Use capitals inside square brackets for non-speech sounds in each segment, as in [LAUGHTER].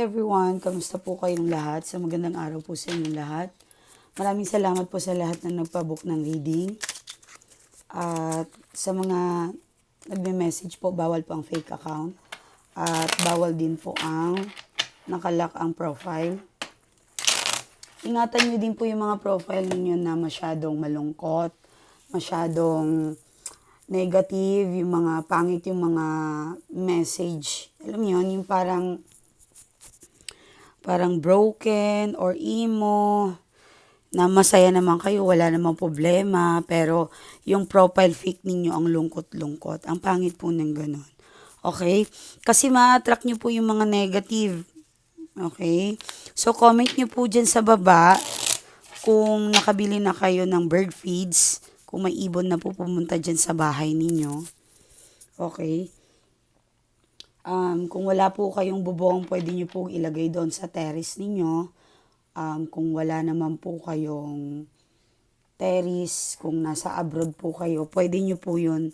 everyone, kamusta po kayong lahat? Sa magandang araw po sa inyong lahat. Maraming salamat po sa lahat na nagpabook ng reading. At sa mga nagme-message po, bawal po ang fake account. At bawal din po ang nakalock ang profile. Ingatan nyo din po yung mga profile ninyo na masyadong malungkot, masyadong negative, yung mga pangit yung mga message. Alam yun, yung parang parang broken or emo na masaya naman kayo, wala namang problema, pero yung profile fake ninyo ang lungkot-lungkot. Ang pangit po ng ganun. Okay? Kasi ma-attract nyo po yung mga negative. Okay? So, comment nyo po dyan sa baba kung nakabili na kayo ng bird feeds, kung may ibon na po pumunta dyan sa bahay ninyo. Okay? Um, kung wala po kayong bubong, pwede nyo po ilagay doon sa terrace ninyo. Um, kung wala naman po kayong terrace, kung nasa abroad po kayo, pwede nyo po yun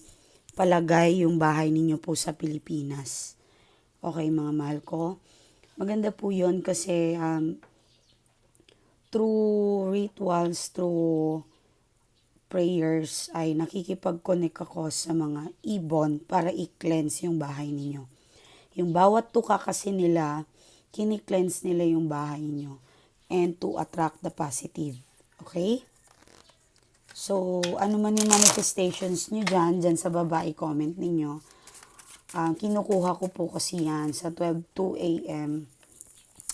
palagay yung bahay ninyo po sa Pilipinas. Okay, mga mahal ko. Maganda po yun kasi um, through rituals, through prayers, ay nakikipag-connect ako sa mga ibon para i-cleanse yung bahay ninyo. Yung bawat tuka kasi nila, kini-cleanse nila yung bahay nyo and to attract the positive. Okay? So, ano man yung manifestations nyo dyan, dyan sa baba, i-comment ninyo. Uh, kinukuha ko po kasi yan sa 12, 2 a.m.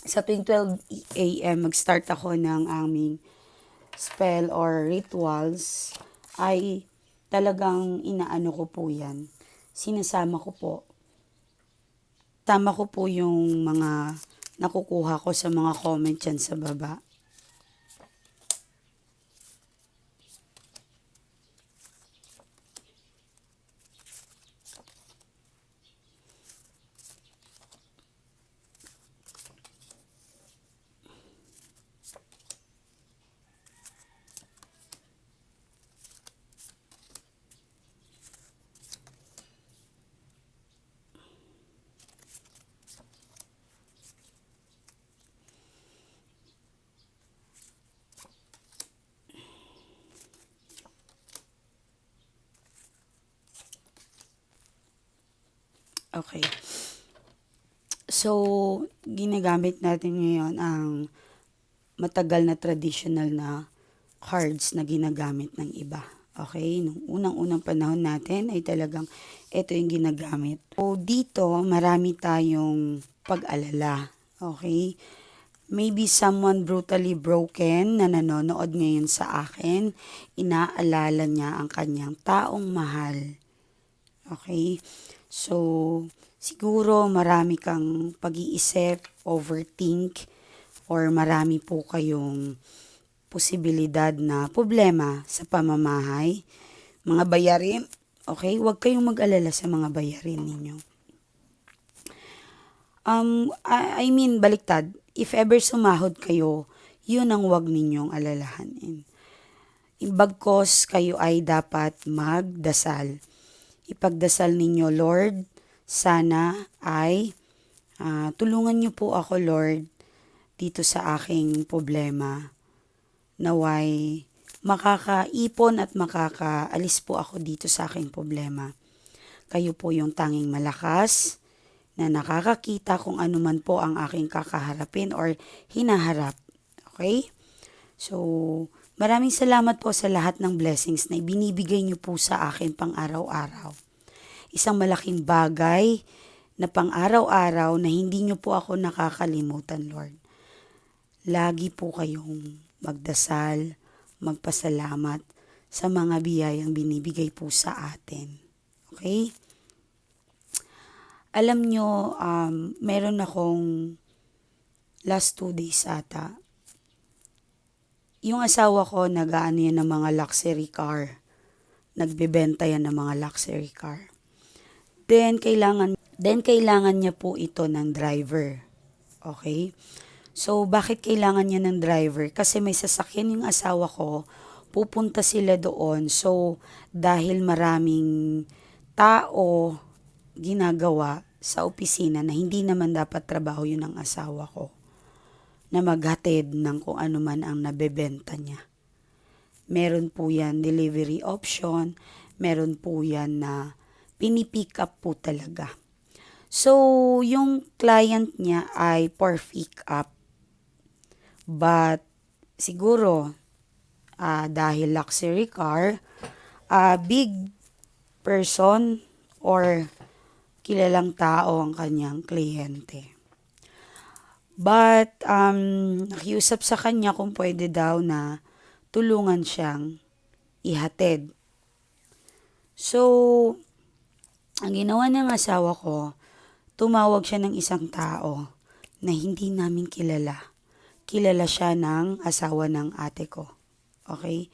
Sa tuwing 12 a.m. mag-start ako ng aming spell or rituals ay talagang inaano ko po yan. Sinasama ko po. Tama ko po yung mga nakukuha ko sa mga comment dyan sa baba. Okay. So, ginagamit natin ngayon ang matagal na traditional na cards na ginagamit ng iba. Okay? Nung unang-unang panahon natin ay talagang ito yung ginagamit. So, dito, marami tayong pag-alala. Okay? Maybe someone brutally broken na nanonood ngayon sa akin, inaalala niya ang kanyang taong mahal. Okay? So, siguro marami kang pag-iisip, overthink, or marami po kayong posibilidad na problema sa pamamahay. Mga bayarin, okay? Huwag kayong mag-alala sa mga bayarin ninyo. Um, I, mean, baliktad, if ever sumahod kayo, yun ang huwag ninyong alalahanin. Bagkos kayo ay dapat magdasal ipagdasal ninyo, Lord, sana ay uh, tulungan niyo po ako, Lord, dito sa aking problema. Naway makakaipon at makakaalis po ako dito sa aking problema. Kayo po yung tanging malakas na nakakakita kung ano man po ang aking kakaharapin or hinaharap. Okay? So, Maraming salamat po sa lahat ng blessings na ibinibigay niyo po sa akin pang araw-araw. Isang malaking bagay na pang araw-araw na hindi niyo po ako nakakalimutan, Lord. Lagi po kayong magdasal, magpasalamat sa mga biyayang binibigay po sa atin. Okay? Alam nyo, um, meron akong last two days ata, yung asawa ko, nag-ano yan ng mga luxury car. Nagbebenta yan ng mga luxury car. Then, kailangan, then kailangan niya po ito ng driver. Okay? So, bakit kailangan niya ng driver? Kasi may sasakyan yung asawa ko, pupunta sila doon. So, dahil maraming tao ginagawa sa opisina na hindi naman dapat trabaho yun ng asawa ko na maghatid ng kung ano man ang nabebenta niya. Meron po yan delivery option, meron po yan na pinipick up po talaga. So, yung client niya ay for pick up. But, siguro, ah, dahil luxury car, ah, big person or kilalang tao ang kanyang kliyente. But, um, nakiusap sa kanya kung pwede daw na tulungan siyang ihatid. So, ang ginawa ng asawa ko, tumawag siya ng isang tao na hindi namin kilala. Kilala siya ng asawa ng ate ko. Okay?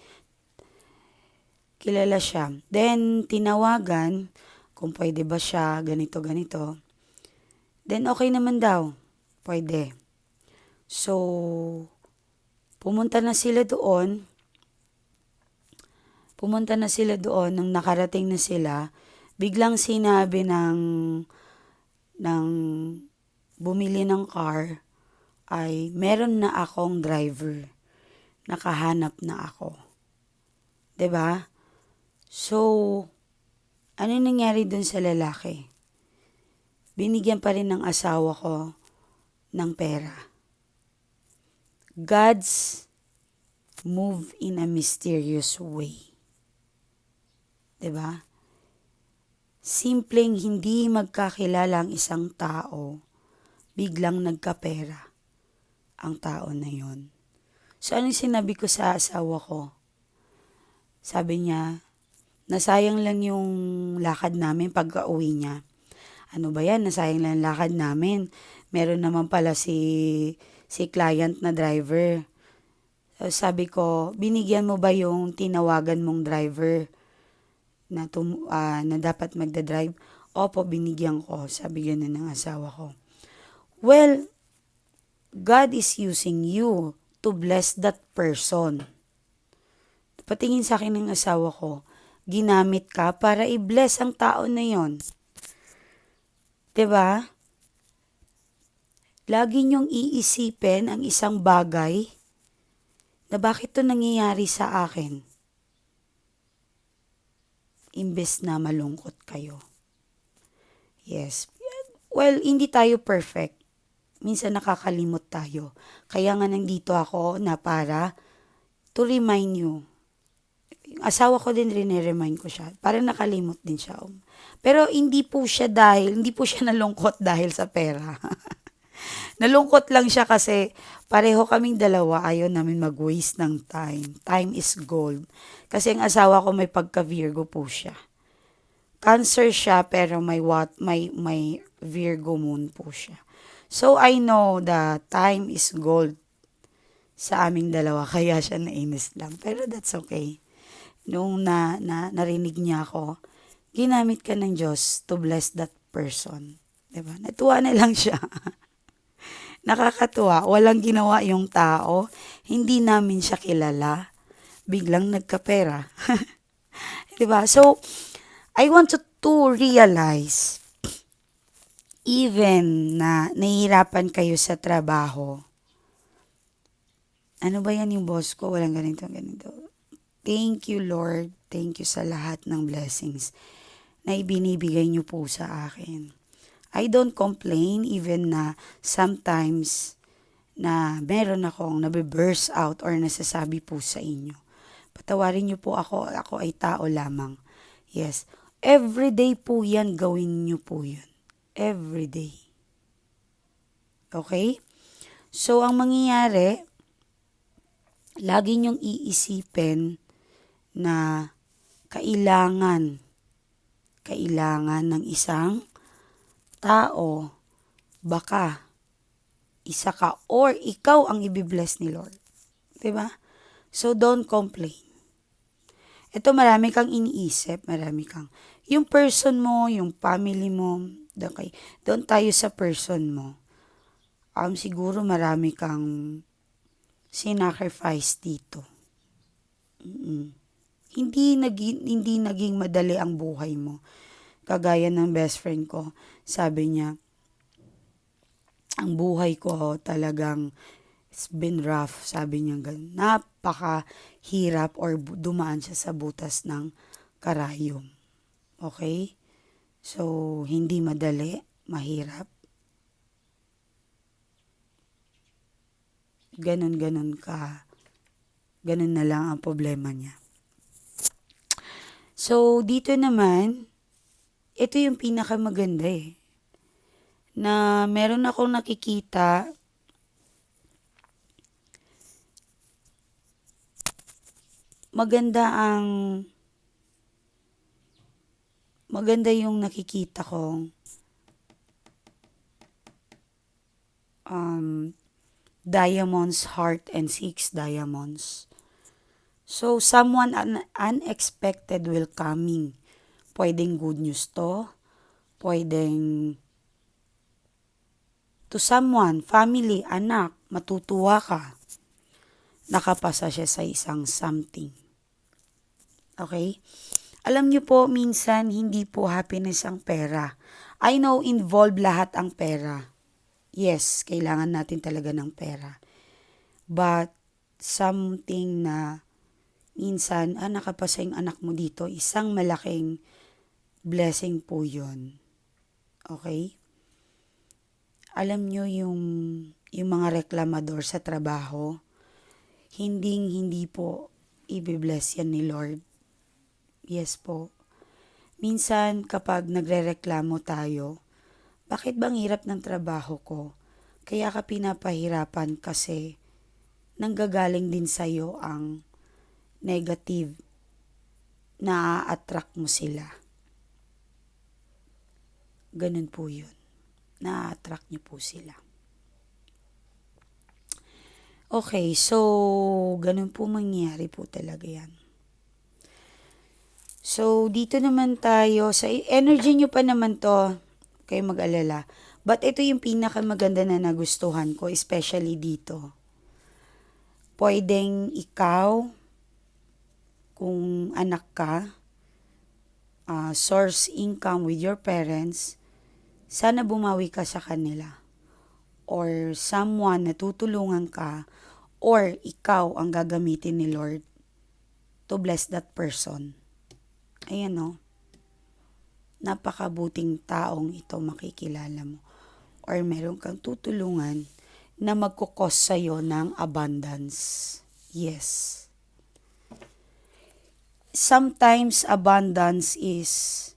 Kilala siya. Then, tinawagan kung pwede ba siya, ganito, ganito. Then, okay naman daw. Pwede. So, pumunta na sila doon. Pumunta na sila doon. Nung nakarating na sila, biglang sinabi ng, ng bumili ng car ay meron na akong driver. Nakahanap na ako. 'Di ba? So, ano nangyari dun sa lalaki? Binigyan pa rin ng asawa ko ng pera. God's move in a mysterious way. 'Di ba? Simpleng hindi magkakilala ang isang tao, biglang nagkapera ang tao na yon. So, anong sinabi ko sa asawa ko? Sabi niya, nasayang lang yung lakad namin pagka uwi niya. Ano ba yan? Nasayang lang lakad namin. Meron naman pala si, si client na driver. So, sabi ko, binigyan mo ba yung tinawagan mong driver na, tum, ah, na dapat magdadrive? Opo, binigyan ko. Sabi ganun ng asawa ko. Well, God is using you to bless that person. Patingin sa akin ng asawa ko, ginamit ka para i-bless ang tao na yon. ba? Lagi niyong iisipin ang isang bagay na bakit to nangyayari sa akin. Imbes na malungkot kayo. Yes. Well, hindi tayo perfect minsan nakakalimot tayo. Kaya nga nandito ako na para to remind you. Asawa ko din rin-remind ko siya. Para nakalimot din siya. Pero hindi po siya dahil, hindi po siya [LAUGHS] nalungkot dahil sa pera. [LAUGHS] Nalungkot lang siya kasi pareho kaming dalawa ayaw namin mag-waste ng time. Time is gold. Kasi ang asawa ko may pagka-Virgo po siya. Cancer siya pero may what may may Virgo moon po siya. So I know that time is gold sa aming dalawa [LAUGHS] kaya siya nainis lang. Pero that's okay. Nung na, na narinig niya ako, ginamit ka ng Diyos to bless that person. 'Di ba? Natuwa na lang siya. [LAUGHS] Nakakatuwa, walang ginawa yung tao, hindi namin siya kilala, biglang nagkapera. [LAUGHS] ba? So I want to, to realize even na nahihirapan kayo sa trabaho, ano ba yan yung boss ko? Walang ganito, ganito. Thank you, Lord. Thank you sa lahat ng blessings na ibinibigay niyo po sa akin. I don't complain even na sometimes na meron akong nabe-burst out or nasasabi po sa inyo. Patawarin niyo po ako, ako ay tao lamang. Yes, everyday po yan, gawin niyo po yun every day. Okay? So, ang mangyayari, lagi niyong iisipin na kailangan, kailangan ng isang tao, baka isa ka or ikaw ang ibibless ni Lord. ba? So don't complain. Ito marami kang iniisip, marami kang yung person mo, yung family mo, Okay. Doon tayo sa person mo. Um, siguro marami kang sinacrifice dito. Mm-mm. Hindi naging hindi naging madali ang buhay mo. Kagaya ng best friend ko, sabi niya, ang buhay ko talagang it's been rough, sabi niya ganun. Napaka hirap or dumaan siya sa butas ng karayom. Okay? So, hindi madali, mahirap. Ganon-ganon ka. Ganon na lang ang problema niya. So, dito naman, ito yung pinakamaganda eh. Na meron akong nakikita maganda ang maganda yung nakikita kong um, diamonds heart and six diamonds. So, someone un- unexpected will coming. Pwedeng good news to. Pwedeng to someone, family, anak, matutuwa ka. Nakapasa siya sa isang something. Okay? Alam niyo po, minsan hindi po happiness ang pera. I know involved lahat ang pera. Yes, kailangan natin talaga ng pera. But something na minsan, ah, nakapasa yung anak mo dito, isang malaking blessing po yun. Okay? Alam nyo yung, yung mga reklamador sa trabaho, hindi hindi po ibibless yan ni Lord. Yes po. Minsan kapag nagrereklamo tayo, bakit bang hirap ng trabaho ko? Kaya ka pinapahirapan kasi nanggagaling din sa'yo ang negative na attract mo sila. Ganun po yun. Na-attract niyo po sila. Okay, so ganun po mangyayari po talaga yan. So, dito naman tayo, sa energy nyo pa naman to, kayo mag-alala. But ito yung pinakamaganda na nagustuhan ko, especially dito. Pwedeng ikaw, kung anak ka, uh, source income with your parents, sana bumawi ka sa kanila. Or someone na tutulungan ka, or ikaw ang gagamitin ni Lord to bless that person. Ayan o. Napakabuting taong ito makikilala mo. Or meron kang tutulungan na magkukos sa'yo ng abundance. Yes. Sometimes abundance is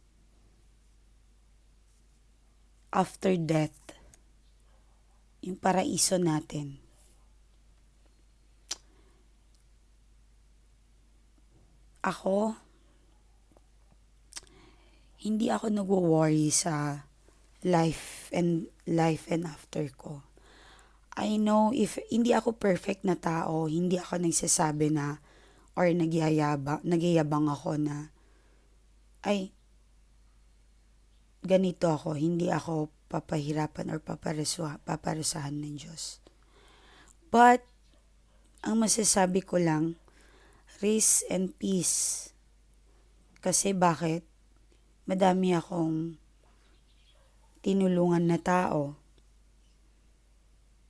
after death. Yung paraiso natin. Ako, hindi ako nagwo-worry sa life and life and after ko. I know if hindi ako perfect na tao, hindi ako nagsasabi na or nagyayabang, nagyayabang ako na ay ganito ako, hindi ako papahirapan or paparesuha, paparesahan ng Diyos. But, ang masasabi ko lang, rest and peace. Kasi bakit? Madami akong tinulungan na tao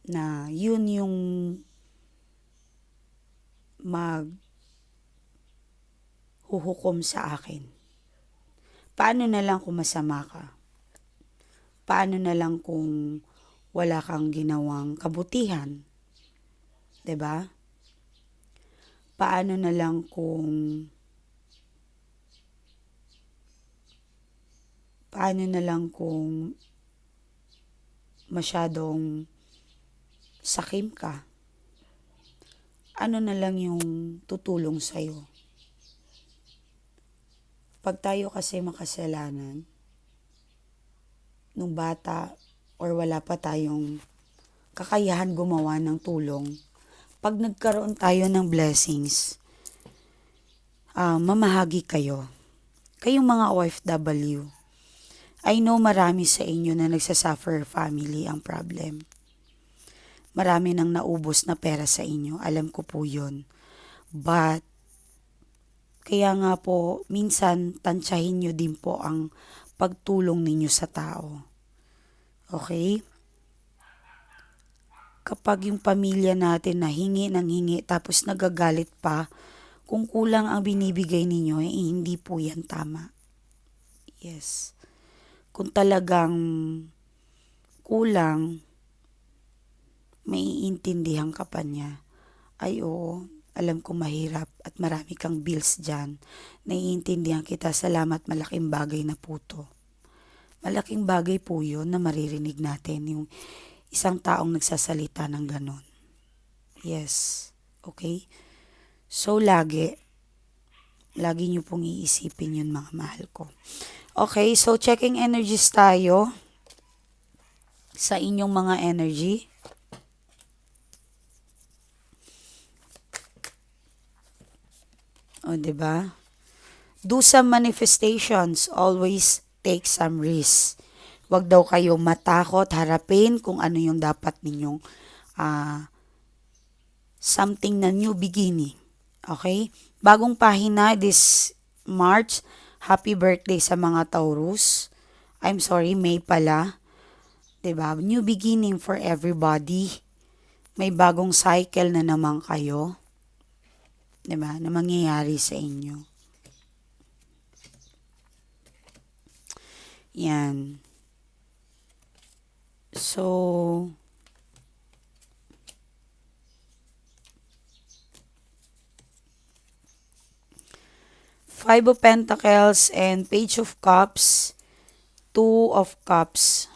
na yun yung mag huhukom sa akin. Paano na lang kung masama ka? Paano na lang kung wala kang ginawang kabutihan? 'Di ba? Paano na lang kung paano na lang kung masyadong sakim ka? Ano na lang yung tutulong sa'yo? Pag tayo kasi makasalanan, nung bata or wala pa tayong kakayahan gumawa ng tulong, pag nagkaroon tayo ng blessings, uh, mamahagi kayo. Kayong mga OFW, I know marami sa inyo na nagsasuffer family ang problem. Marami nang naubos na pera sa inyo, alam ko po yun. But, kaya nga po, minsan, tansyahin nyo din po ang pagtulong ninyo sa tao. Okay? Kapag yung pamilya natin na hingi ng hingi tapos nagagalit pa, kung kulang ang binibigay ninyo, eh, hindi po yan tama. Yes. Kung talagang kulang, may intindihan ka pa niya. Ay oo, alam ko mahirap at marami kang bills dyan. Naiintindihan kita, salamat malaking bagay na po to. Malaking bagay po yun na maririnig natin yung isang taong nagsasalita ng ganon. Yes, okay? So, lagi, lagi nyo pong iisipin yun mga mahal ko. Okay, so checking energies tayo sa inyong mga energy. O, di ba? Do some manifestations, always take some risks. Huwag daw kayo matakot, harapin kung ano yung dapat ninyong ah, something na new beginning. Okay? Bagong pahina this March. Happy birthday sa mga Taurus. I'm sorry, May pala. 'Di ba? New beginning for everybody. May bagong cycle na naman kayo. 'Di ba? Na mangyayari sa inyo. Yan. So, Five of Pentacles and Page of Cups, Two of Cups.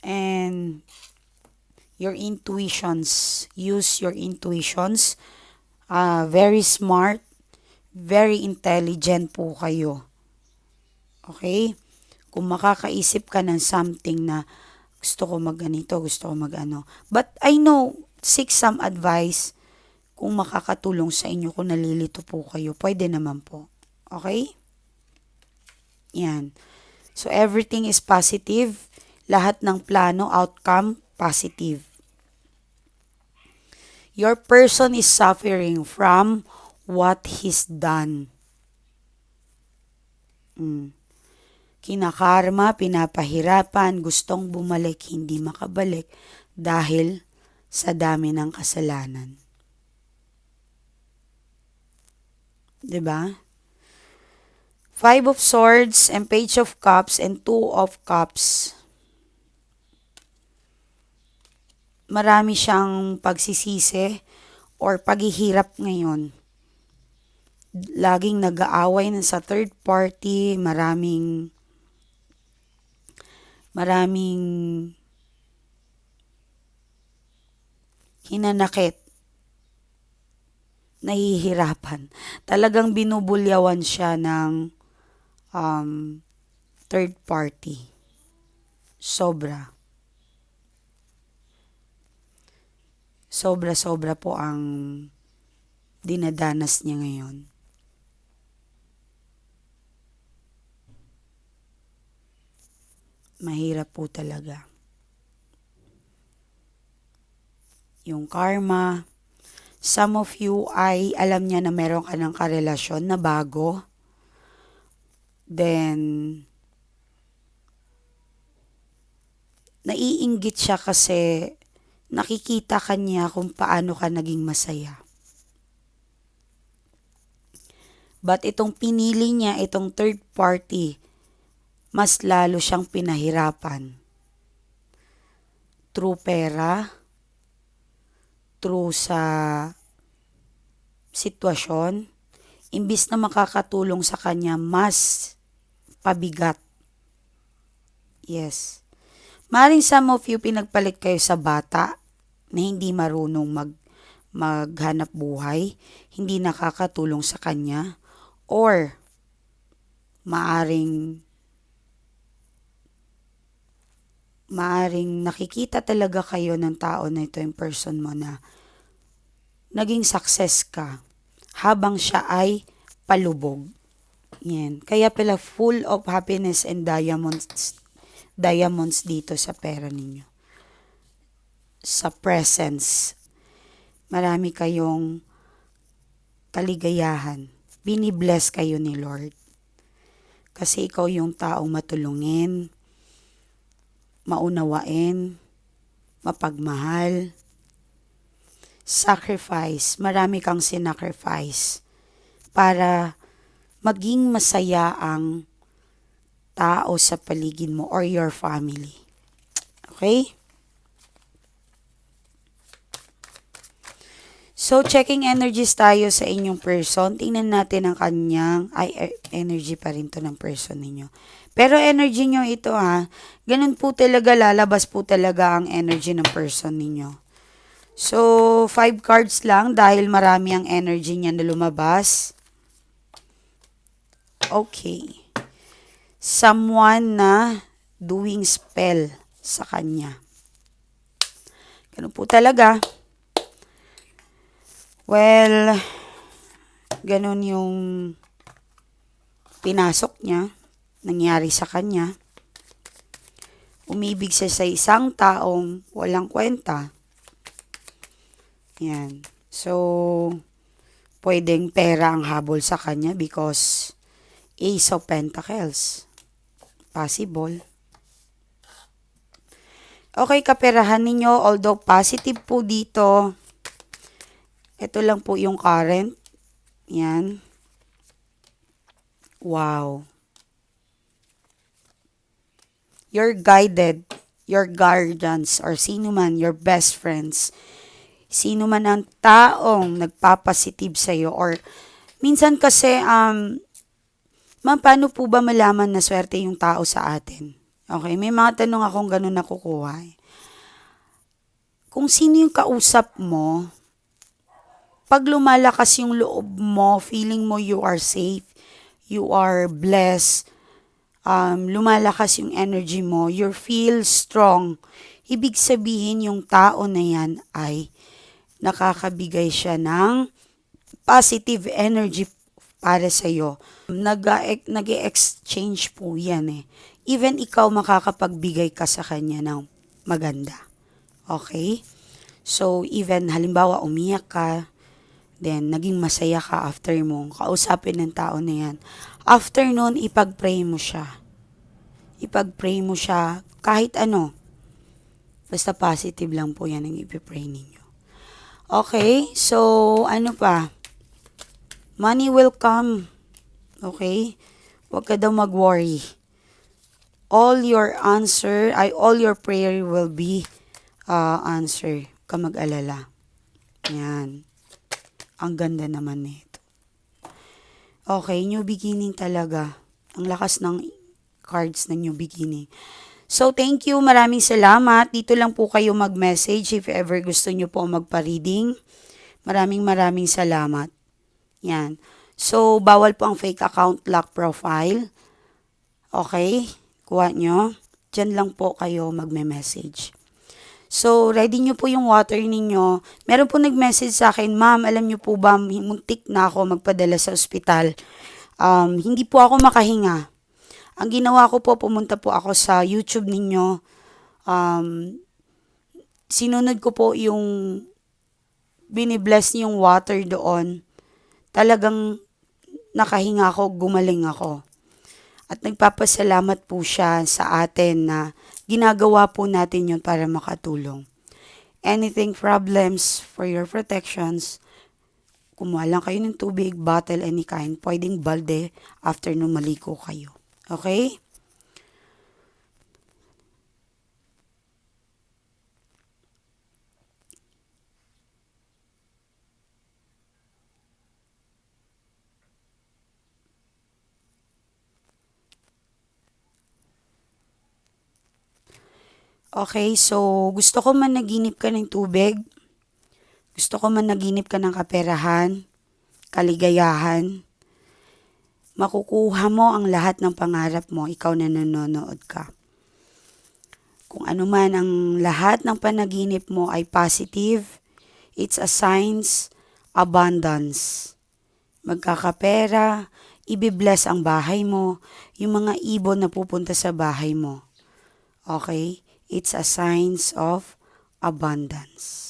And your intuitions. Use your intuitions. Ah, very smart, very intelligent po kayo. Okay? Kung makakaisip ka ng something na gusto ko magganito, gusto ko magano. But I know, seek some advice kung makakatulong sa inyo, kung nalilito po kayo, pwede naman po. Okay? Yan. So, everything is positive. Lahat ng plano, outcome, positive. Your person is suffering from what he's done. Mm. Kinakarma, pinapahirapan, gustong bumalik, hindi makabalik dahil sa dami ng kasalanan. 'di ba? Five of Swords and Page of Cups and Two of Cups. Marami siyang pagsisisi or paghihirap ngayon. Laging nag-aaway na sa third party, maraming maraming hinanakit nahihirapan. Talagang binubulyawan siya ng um, third party. Sobra. Sobra-sobra po ang dinadanas niya ngayon. Mahirap po talaga. Yung karma, Some of you ay alam niya na meron ka ng karelasyon na bago. Then, naiinggit siya kasi nakikita ka niya kung paano ka naging masaya. But itong pinili niya, itong third party, mas lalo siyang pinahirapan. True pera, true sa sitwasyon, imbis na makakatulong sa kanya, mas pabigat. Yes. Maring some of you pinagpalit kayo sa bata na hindi marunong mag maghanap buhay, hindi nakakatulong sa kanya, or maaring maaring nakikita talaga kayo ng tao na ito yung person mo na naging success ka habang siya ay palubog. Yan. Kaya pala full of happiness and diamonds diamonds dito sa pera ninyo. Sa presence. Marami kayong kaligayahan. Binibless kayo ni Lord. Kasi ikaw yung taong matulungin, maunawain, mapagmahal, sacrifice, marami kang sinacrifice para maging masaya ang tao sa paligid mo or your family. Okay? So, checking energies tayo sa inyong person. Tingnan natin ang kanyang, ay, e- energy pa rin to ng person ninyo. Pero energy nyo ito ha, ganun po talaga, lalabas po talaga ang energy ng person ninyo. So, five cards lang dahil marami ang energy niya na lumabas. Okay. Someone na doing spell sa kanya. Ganun po talaga. Well, ganun yung pinasok niya, nangyari sa kanya. Umibig siya sa isang taong walang kwenta. Yan. So, pwedeng pera ang habol sa kanya because Ace of Pentacles. Possible. Okay, kaperahan ninyo, although positive po dito, ito lang po yung current. Yan. Wow. You're guided, your guardians, or sino man, your best friends, sino man ang taong nagpapositive sa'yo, or minsan kasi, um, ma'am, paano po ba malaman na swerte yung tao sa atin? Okay, may mga tanong akong ganun nakukuha. Eh. Kung sino yung kausap mo, pag lumalakas yung loob mo, feeling mo you are safe, you are blessed, um, lumalakas yung energy mo, you feel strong, ibig sabihin yung tao na yan ay nakakabigay siya ng positive energy para sa iyo. Nag-exchange po yan eh. Even ikaw makakapagbigay ka sa kanya ng maganda. Okay? So, even halimbawa umiyak ka, Then, naging masaya ka after mo. Kausapin ng tao na yan. After nun, ipag-pray mo siya. Ipag-pray mo siya kahit ano. Basta positive lang po yan ang ipipray ninyo. Okay, so ano pa? Money will come. Okay? Huwag ka daw mag-worry. All your answer, ay all your prayer will be uh, answer. Ka mag-alala. Yan. Ang ganda naman nito. Okay, new beginning talaga. Ang lakas ng cards ng new beginning. So, thank you. Maraming salamat. Dito lang po kayo mag-message if ever gusto nyo po magpa-reading. Maraming maraming salamat. Yan. So, bawal po ang fake account lock profile. Okay? Kuha nyo. Diyan lang po kayo magme-message. So, ready nyo po yung water ninyo. Meron po nag-message sa akin, Ma'am, alam nyo po ba, muntik na ako magpadala sa ospital. Um, hindi po ako makahinga. Ang ginawa ko po, pumunta po ako sa YouTube ninyo. Um, sinunod ko po yung binibless niyong water doon. Talagang nakahinga ako, gumaling ako. At nagpapasalamat po siya sa atin na ginagawa po natin yun para makatulong. Anything problems for your protections, kumuha lang kayo ng tubig, bottle, any kind, pwedeng balde after nung maliko kayo. Okay? Okay, so gusto ko man naginip ka ng tubig, gusto ko man naginip ka ng kaperahan, kaligayahan, makukuha mo ang lahat ng pangarap mo, ikaw na nanonood ka. Kung ano man ang lahat ng panaginip mo ay positive, it's a signs abundance. Magkakapera, ibibless ang bahay mo, yung mga ibon na pupunta sa bahay mo. Okay? It's a signs of abundance.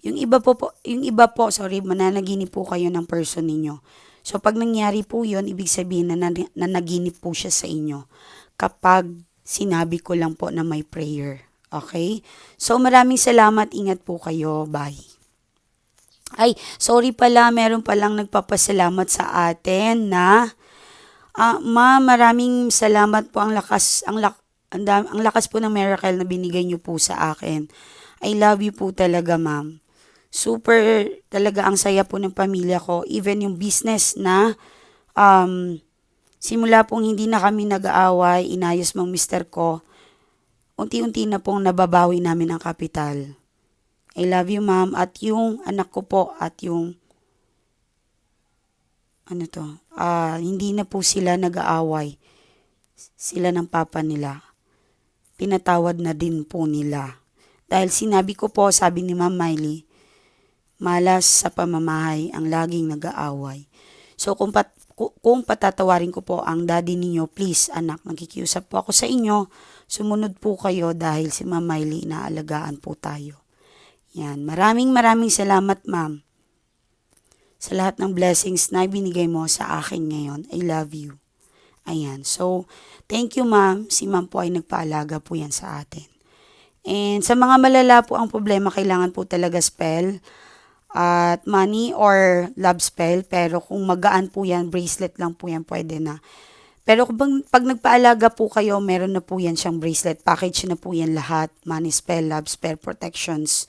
Yung iba po, po yung iba po, sorry, mananaginip po kayo ng person ninyo. So pag nangyari po 'yon, ibig sabihin na nan- nanaginip po siya sa inyo kapag sinabi ko lang po na may prayer. Okay? So maraming salamat, ingat po kayo. Bye. Ay, sorry pala, meron palang nagpapasalamat sa atin na Ah, ma, maraming salamat po ang lakas ang lak ang, dam- ang lakas po ng miracle na binigay niyo po sa akin. I love you po talaga, ma'am. Super talaga ang saya po ng pamilya ko. Even yung business na um, simula pong hindi na kami nag-aaway, inayos mong mister ko, unti-unti na pong nababawi namin ang kapital. I love you, ma'am. At yung anak ko po at yung ano to, ah, hindi na po sila nag-aaway. Sila ng papa nila. Pinatawad na din po nila. Dahil sinabi ko po, sabi ni Ma'am Miley, malas sa pamamahay ang laging nag-aaway. So kung, pat, ku- kung patatawarin ko po ang daddy ninyo, please anak, nakikiusap po ako sa inyo, sumunod po kayo dahil si Ma'am Miley inaalagaan po tayo. Yan, maraming maraming salamat ma'am sa lahat ng blessings na binigay mo sa akin ngayon. I love you. Ayan. So, thank you ma'am. Si ma'am po ay nagpaalaga po yan sa atin. And sa mga malala po ang problema, kailangan po talaga spell at money or love spell. Pero kung magaan po yan, bracelet lang po yan, pwede na. Pero kung pag nagpaalaga po kayo, meron na po yan siyang bracelet. Package na po yan lahat. Money spell, love spell, protections.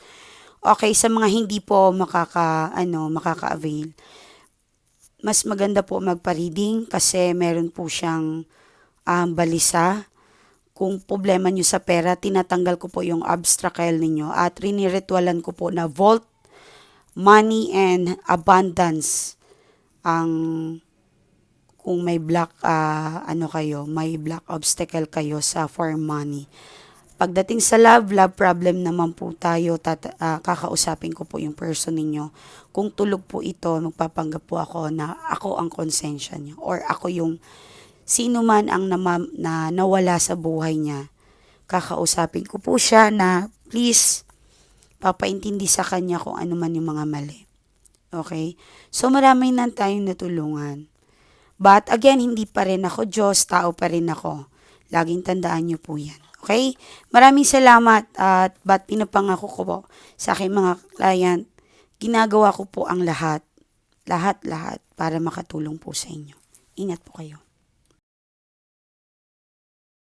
Okay, sa mga hindi po makaka, ano, makaka-avail, mas maganda po magpa-reading kasi meron po siyang um, balisa. Kung problema nyo sa pera, tinatanggal ko po yung obstacle ninyo at riniritualan ko po na vault, money, and abundance ang kung may black ah, ano kayo, may black obstacle kayo sa for money. Pagdating sa love, love problem naman po tayo, tata, ah, kakausapin ko po yung person ninyo. Kung tulog po ito, magpapanggap po ako na ako ang konsensya niyo or ako yung sino man ang nama, na nawala sa buhay niya. Kakausapin ko po siya na please, papaintindi sa kanya kung ano man yung mga mali. Okay? So marami na tayong natulungan. But again, hindi pa rin ako Diyos, tao pa rin ako. Laging tandaan niyo po yan. Okay? Maraming salamat at ba't pinapangako ko po sa aking mga client, ginagawa ko po ang lahat, lahat-lahat para makatulong po sa inyo. Ingat po kayo.